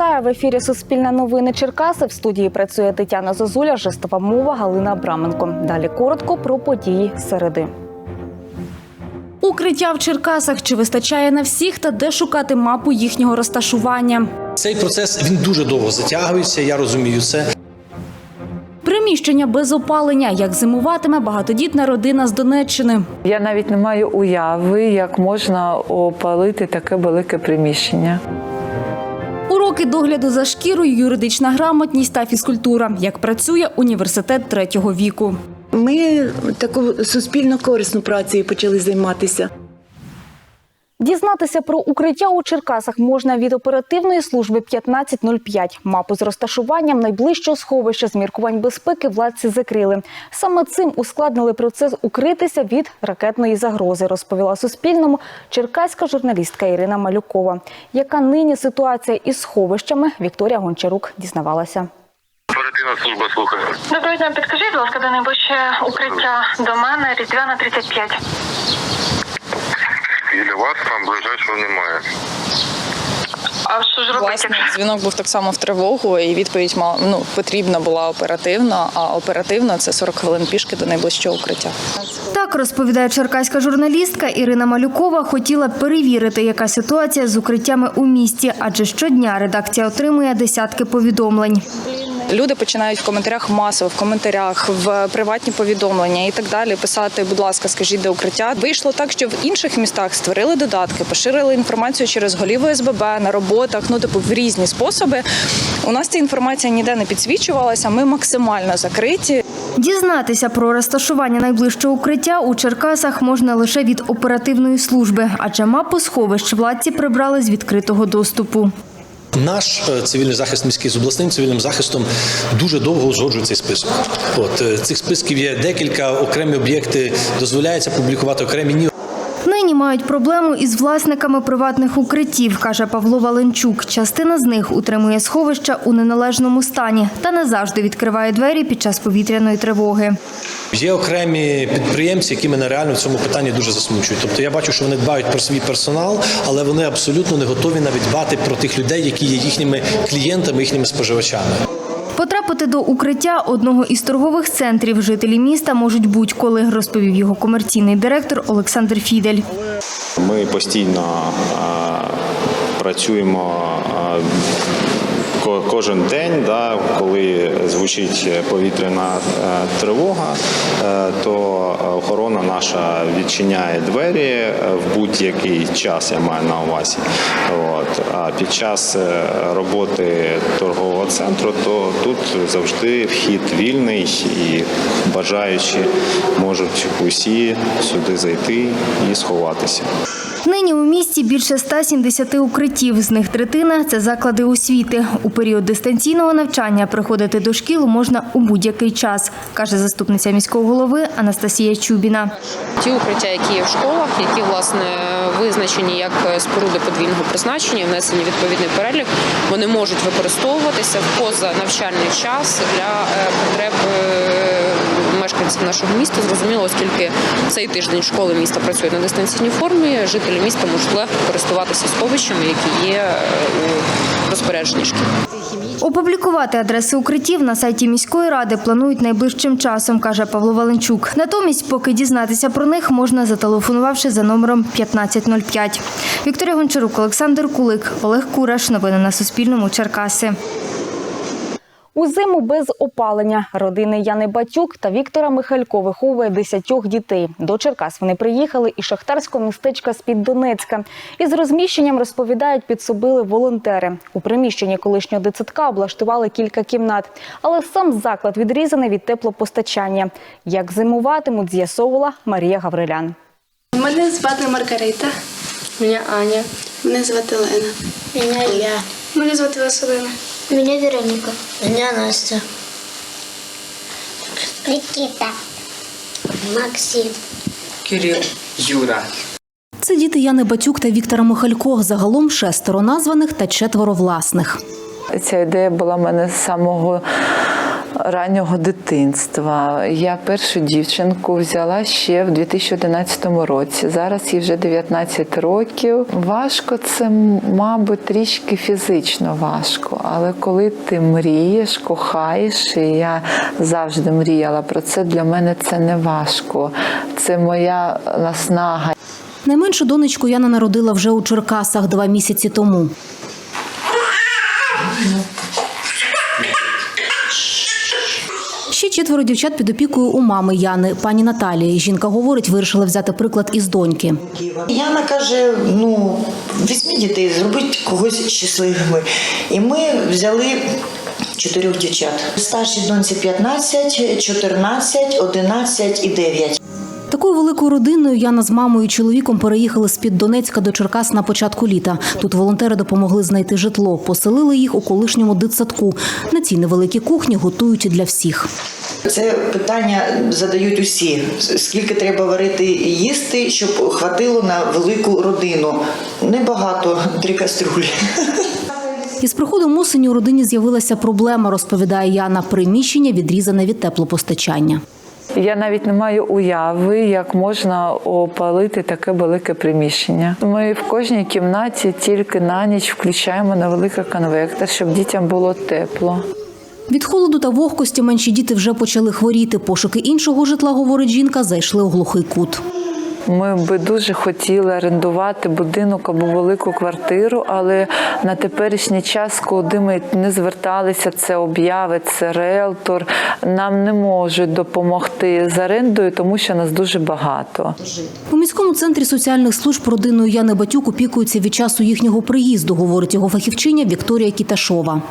Вітаю в ефірі Суспільне новини Черкаси. В студії працює Тетяна Зозуля, жестова мова Галина Абраменко. Далі коротко про події середи. Укриття в Черкасах чи вистачає на всіх та де шукати мапу їхнього розташування. Цей процес він дуже довго затягується. Я розумію це. Приміщення без опалення, як зимуватиме багатодітна родина з Донеччини. Я навіть не маю уяви, як можна опалити таке велике приміщення. Уроки догляду за шкірою, юридична грамотність та фізкультура. Як працює університет третього віку. Ми таку суспільно корисну працею почали займатися. Дізнатися про укриття у Черкасах можна від оперативної служби 1505. Мапу з розташуванням найближчого сховища з міркувань безпеки владці закрили. Саме цим ускладнили процес укритися від ракетної загрози, розповіла Суспільному черкаська журналістка Ірина Малюкова. Яка нині ситуація із сховищами, Вікторія Гончарук дізнавалася. Оперативна служба слухає. Доброго дня, підкажіть, будь ласка, де найближче укриття до мене, Різдвяна 35. Біля вас там ближайшого немає. А що ж робити? Власне, дзвінок був так само в тривогу, і відповідь мала ну потрібна була оперативно. А оперативно це 40 хвилин пішки до найближчого укриття. Так розповідає черкаська журналістка Ірина Малюкова. Хотіла перевірити, яка ситуація з укриттями у місті, адже щодня редакція отримує десятки повідомлень. Люди починають в коментарях масово, в коментарях, в приватні повідомлення і так далі писати, будь ласка, скажіть, де укриття. Вийшло так, що в інших містах створили додатки, поширили інформацію через голів ОСББ на роботах, ну типу в різні способи. У нас ця інформація ніде не підсвічувалася. Ми максимально закриті. Дізнатися про розташування найближчого укриття у Черкасах можна лише від оперативної служби, адже мапу сховищ владці прибрали з відкритого доступу. Наш е, цивільний захист міський з обласним цивільним захистом дуже довго узгоджує цей список. От е, цих списків є декілька окремі об'єкти. Дозволяється публікувати окремі ні. Нині мають проблему із власниками приватних укриттів, каже Павло Валенчук. Частина з них утримує сховища у неналежному стані та не завжди відкриває двері під час повітряної тривоги. Є окремі підприємці, які мене реально в цьому питанні дуже засмучують. Тобто я бачу, що вони дбають про свій персонал, але вони абсолютно не готові навіть дбати про тих людей, які є їхніми клієнтами, їхніми споживачами. Потрапити до укриття одного із торгових центрів жителі міста можуть будь-коли, розповів його комерційний директор Олександр Фідель. Ми постійно а, працюємо а, ко- кожен день, да, коли звучить повітряна е, тривога, е, то охорона наша відчиняє двері е, в будь-який час, я маю на увазі. От. А під час роботи торгового центру, то тут завжди вхід вільний і бажаючі можуть усі сюди зайти і сховатися. Нині у місті більше 170 укриттів. З них третина це заклади освіти. У період дистанційного навчання приходити до шкіл можна у будь-який час, каже заступниця міського голови Анастасія Чубіна. Ті укриття, які є в школах, які власне визначені як споруди подвійного призначення, внесені відповідний перелік, вони можуть використовуватися в позанавчальний час для е, потреб е, мешканців нашого міста. Зрозуміло, оскільки цей тиждень школи міста працюють на дистанційній формі, жителі міста можуть легко користуватися сховищами, які є е, у розпорядженні шкіл. Опублікувати адреси укриттів на сайті міської ради планують найближчим часом, каже Павло Валенчук. Натомість, поки дізнатися про них, можна зателефонувавши за номером 1505. Вікторія Гончарук, Олександр Кулик, Олег Кураш. Новини на Суспільному. Черкаси. У зиму без опалення родини Яни Батюк та Віктора Михалько виховує десятьох дітей. До Черкас вони приїхали із шахтарського містечка з-під Донецька. Із розміщенням розповідають, підсобили волонтери. У приміщенні колишнього дитсадка облаштували кілька кімнат, але сам заклад відрізаний від теплопостачання. Як зимуватимуть, з'ясовувала Марія Гаврилян. Мене звати Маргарита. Мене Аня. Мене звати Лена. Мене я. Мене звати Василина. Меня Вероника. Меня Настя. Никита. Максим. Кирил. Юра. Це діти Яни Батюк та Віктора Михалько. Загалом шестеро названих та четверо власних. Ця ідея була в мене з самого раннього дитинства. Я першу дівчинку взяла ще в 2011 році. Зараз їй вже 19 років. Важко це, мабуть, трішки фізично важко. Але коли ти мрієш, кохаєш, і я завжди мріяла про це, для мене це не важко. Це моя наснага. Найменшу донечку Яна народила вже у Черкасах два місяці тому. Четверо дівчат під опікою у мами Яни, пані Наталії. Жінка говорить, вирішила взяти приклад із доньки. Яна каже: ну, візьміть дітей, зробіть когось щасливими. І ми взяли чотирьох дівчат. Старшій доньці 15, 14, 11 і 9. Такою великою родиною Яна з мамою і чоловіком переїхали з-під Донецька до Черкас на початку літа. Тут волонтери допомогли знайти житло. Поселили їх у колишньому дитсадку. На цій невеликій кухні готують для всіх. Це питання задають усі: скільки треба варити і їсти, щоб хватило на велику родину. Небагато, три каструлі. Із приходом осені у родині з'явилася проблема, розповідає Яна. Приміщення відрізане від теплопостачання. Я навіть не маю уяви, як можна опалити таке велике приміщення. Ми в кожній кімнаті тільки на ніч включаємо на великий конвектор, щоб дітям було тепло. Від холоду та вогкості менші діти вже почали хворіти. Пошуки іншого житла, говорить жінка, зайшли у глухий кут. Ми би дуже хотіли орендувати будинок або велику квартиру, але на теперішній час, куди ми не зверталися, це обяви, це риелтор, нам не можуть допомогти з орендою, тому що нас дуже багато. У міському центрі соціальних служб родиною Яни Батюк опікуються від часу їхнього приїзду, говорить його фахівчиня Вікторія Кіташова.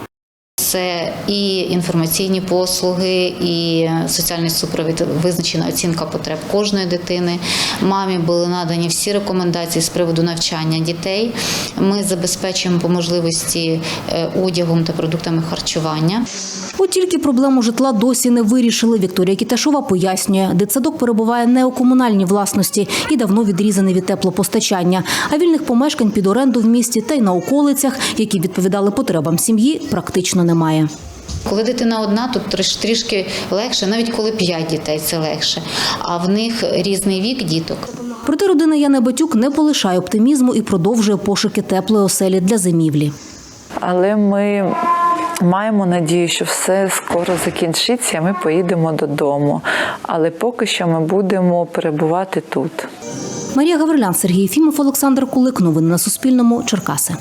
Це і інформаційні послуги, і соціальний супровід, визначена оцінка потреб кожної дитини. Мамі були надані всі рекомендації з приводу навчання дітей. Ми забезпечуємо по можливості е, одягом та продуктами харчування. От тільки проблему житла досі не вирішили. Вікторія Кіташова пояснює, дитсадок перебуває не у комунальній власності і давно відрізаний від теплопостачання. А вільних помешкань під оренду в місті та й на околицях, які відповідали потребам сім'ї, практично немає. Коли дитина одна, тут трішки легше, навіть коли п'ять дітей це легше. А в них різний вік діток. Проте родина Яни Батюк не полишає оптимізму і продовжує пошуки теплої оселі для зимівлі. Але ми маємо надію, що все скоро закінчиться, ми поїдемо додому. Але поки що ми будемо перебувати тут. Марія Гаврилян, Сергій Фімов, Олександр Кулик. Новини на Суспільному. Черкаси.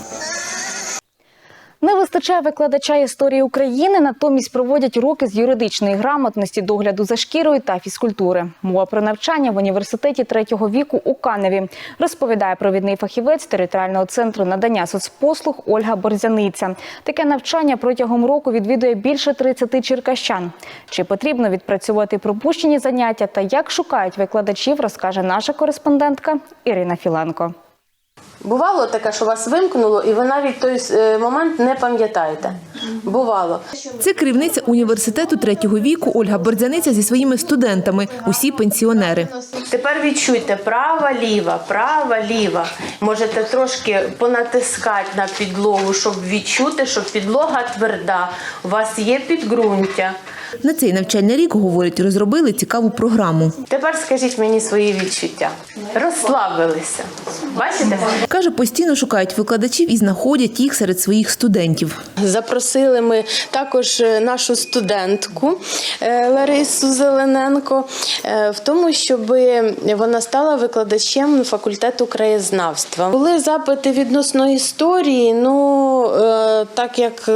Не вистачає викладача історії України, натомість проводять уроки з юридичної грамотності, догляду за шкірою та фізкультури. Мова про навчання в університеті третього віку у Каневі, розповідає провідний фахівець територіального центру надання соцпослуг Ольга Борзяниця. Таке навчання протягом року відвідує більше 30 черкащан. Чи потрібно відпрацювати пропущені заняття та як шукають викладачів, розкаже наша кореспондентка Ірина Філенко. Бувало таке, що вас вимкнуло, і ви навіть той е, момент не пам'ятаєте. Бувало. Це керівниця університету третього віку Ольга Бордзяниця зі своїми студентами, усі пенсіонери. Тепер відчуйте права, ліва, права, ліва. Можете трошки понатискати на підлогу, щоб відчути, що підлога тверда. У вас є підґрунтя. На цей навчальний рік, говорить, розробили цікаву програму. Тепер скажіть мені свої відчуття. Розслабилися. Бачите? Каже, постійно шукають викладачів і знаходять їх серед своїх студентів. Запросили ми також е, нашу студентку е, Ларису Зелененко е, в тому, щоб вона стала викладачем факультету краєзнавства. Були запити відносно історії. Ну так як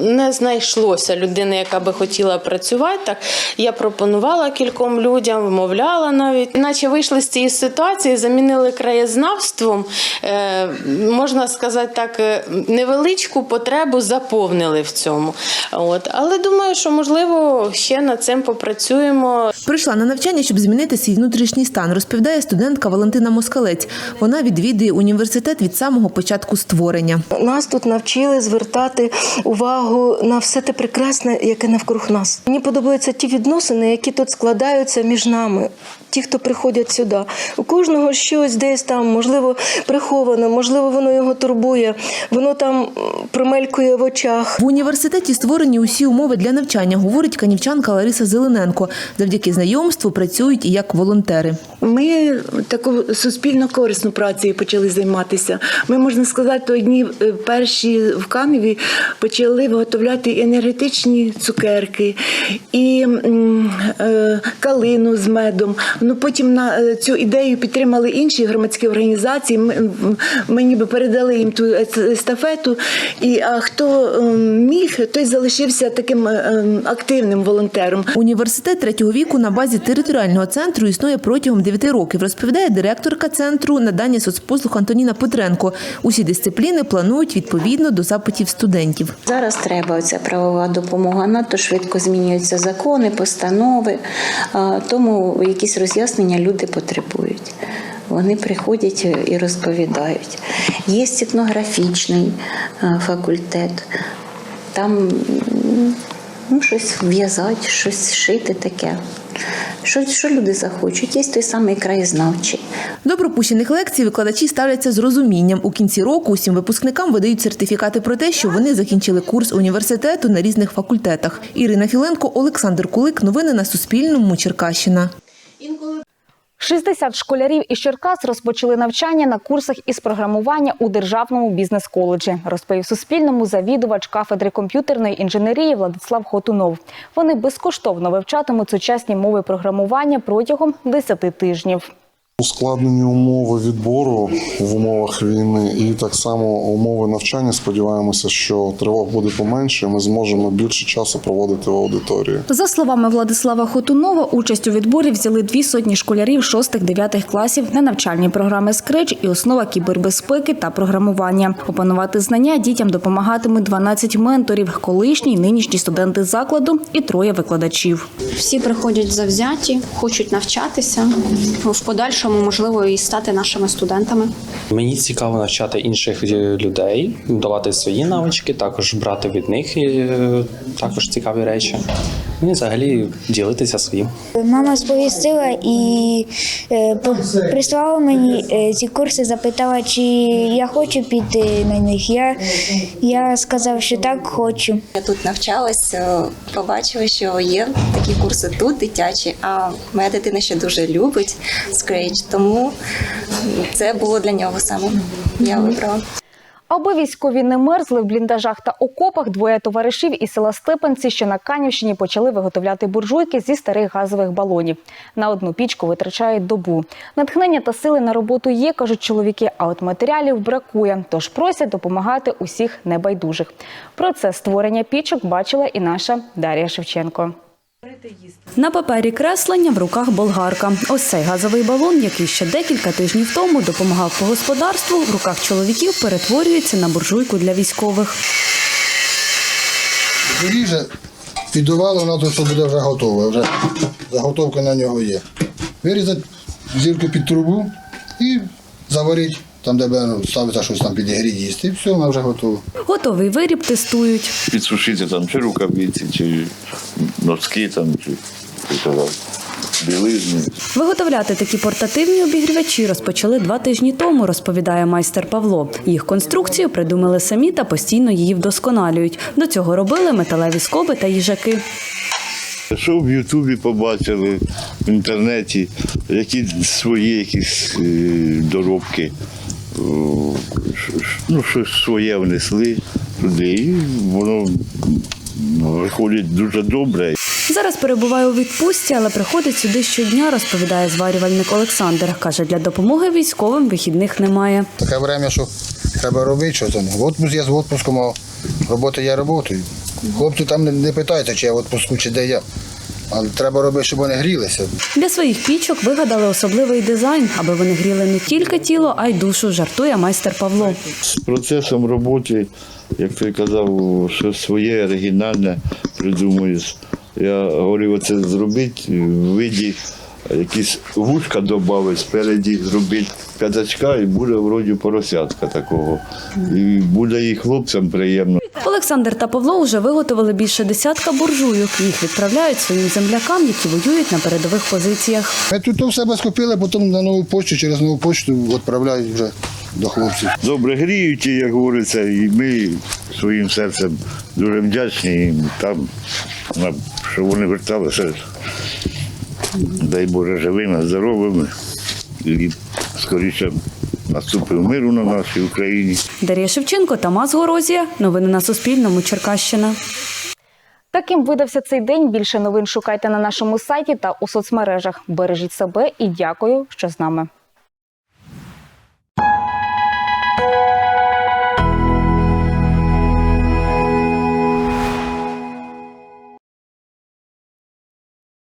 не знайшлося людини, яка би хотіла працювати, так я пропонувала кільком людям, вмовляла навіть, іначе вийшли з цієї ситуації, замінили краєзнавством. е, Можна сказати так, е, невеличку потребу заповнили в цьому. От. Але думаю, що можливо ще над цим попрацюємо. Прийшла на навчання навчання, щоб змінити свій внутрішній стан, розповідає студентка Валентина Москалець. Вона відвідує університет від самого початку створення. Нас тут навчили звертати увагу на все те прекрасне, яке навкруг нас. Мені подобаються ті відносини, які тут складаються між нами. Ті, хто приходять сюди, у кожного щось десь там, можливо, приховано, можливо, воно його турбує, воно там промелькує в очах. В університеті створені усі умови для навчання, говорить канівчанка Лариса Зелененко. Завдяки знайомству працюють і як волонтери. Ми таку суспільно корисну працею почали займатися. Ми можна сказати, одні е, перші в Каневі почали виготовляти енергетичні цукерки і е, калину з медом. Ну потім на е, цю ідею підтримали інші громадські організації. Ми, м, ми передали їм ту ес- естафету. І а хто ем, міг, той залишився таким е, ем, активним волонтером. Університет третього віку на базі територіального центру існує протягом 9 років, розповідає директорка центру надання соцпослуг Антоніна Петренко. Усі дисципліни планують відповідно до запитів студентів. Зараз треба ця правова допомога. Надто швидко змінюються закони, постанови, тому якісь роз'яснення люди потребують. Вони приходять і розповідають. Є етнографічний факультет, там ну, щось в'язати, щось шити таке. Що, що люди захочуть? Є той самий краєзнавчий. До пропущених лекцій викладачі ставляться з розумінням. У кінці року усім випускникам видають сертифікати про те, що вони закінчили курс університету на різних факультетах. Ірина Філенко, Олександр Кулик. Новини на Суспільному. Черкащина. 60 школярів із Черкас розпочали навчання на курсах із програмування у державному бізнес-коледжі, розповів Суспільному завідувач кафедри комп'ютерної інженерії Владислав Хотунов. Вони безкоштовно вивчатимуть сучасні мови програмування протягом 10 тижнів. Ускладнені умови відбору в умовах війни і так само умови навчання. Сподіваємося, що тривог буде поменше. і Ми зможемо більше часу проводити в аудиторії. За словами Владислава Хотунова, участь у відборі взяли дві сотні школярів 6-9 класів на навчальні програми Scratch і основа кібербезпеки та програмування. Опанувати знання дітям допомагатимуть 12 менторів, колишні й нинішні студенти закладу і троє викладачів. Всі приходять завзяті, хочуть навчатися в подальшому, можливо, і стати нашими студентами. Мені цікаво навчати інших е, людей, давати свої навички, також брати від них е, також цікаві речі. Ну і взагалі ділитися своїм. Мама сповістила і е, прислала мені е, ці курси, запитала, чи я хочу піти на них. Я, я сказав, що так хочу. Я тут навчалася, побачила, що є такі курси тут дитячі, а моя дитина ще дуже любить Scratch, тому це було для нього саме. Я вибрала. Аби військові не мерзли в бліндажах та окопах, двоє товаришів із села Степанці, що на Канівщині, почали виготовляти буржуйки зі старих газових балонів. На одну пічку витрачають добу. Натхнення та сили на роботу є, кажуть чоловіки, а от матеріалів бракує. Тож просять допомагати усіх небайдужих. Процес створення пічок бачила і наша Дар'я Шевченко. На папері креслення в руках болгарка. Ось цей газовий балон, який ще декілька тижнів тому допомагав по господарству, в руках чоловіків перетворюється на буржуйку для військових. Ріже, підувало, воно тут буде вже готове. Вже заготовка на нього є. Вирізати зірку під трубу і заварити там, де ну, ставиться щось там підігріти їсти, і все, вона вже готова. Готовий виріб тестують. підсушити там чи рукавиці, чи носки, там, чи, білизни. Виготовляти такі портативні обігрівачі розпочали два тижні тому, розповідає майстер Павло. Їх конструкцію придумали самі та постійно її вдосконалюють. До цього робили металеві скоби та їжаки. Що в Ютубі побачили в інтернеті, які свої якісь е, доробки, ну, щось своє внесли туди, і воно виходить дуже добре. Зараз перебуває у відпустці, але приходить сюди щодня, розповідає зварювальник Олександр. Каже, для допомоги військовим вихідних немає. Таке время, що треба робити, що там. В отпуск я з відпуском, а робота я роботою. Хлопці там не, не питаються, чи я в відпуску, чи де я. Але треба робити, щоб вони грілися. Для своїх пічок вигадали особливий дизайн, аби вони гріли не тільки тіло, а й душу, жартує майстер Павло. З процесом роботи, як ти казав, що своє оригінальне придумуєш. Я говорив, оце зробити в виді якісь вушка додати, спереді зробити п'ятачка і буде вроді поросятка такого. І буде і хлопцям приємно. Олександр та Павло вже виготовили більше десятка буржуйок. Їх відправляють своїм землякам, які воюють на передових позиціях. Ми тут то в себе скупили, потім на нову почту, через нову почту відправляють вже до хлопців. Добре гріють, як говориться, і ми своїм серцем дуже вдячні їм там, на- що вони верталися. Дай Боже живими, здоровими і скоріше наступив миру на нашій Україні. Дар'я Шевченко, Тамас Горозія. Новини на Суспільному. Черкащина. Таким видався цей день. Більше новин шукайте на нашому сайті та у соцмережах. Бережіть себе і дякую, що з нами.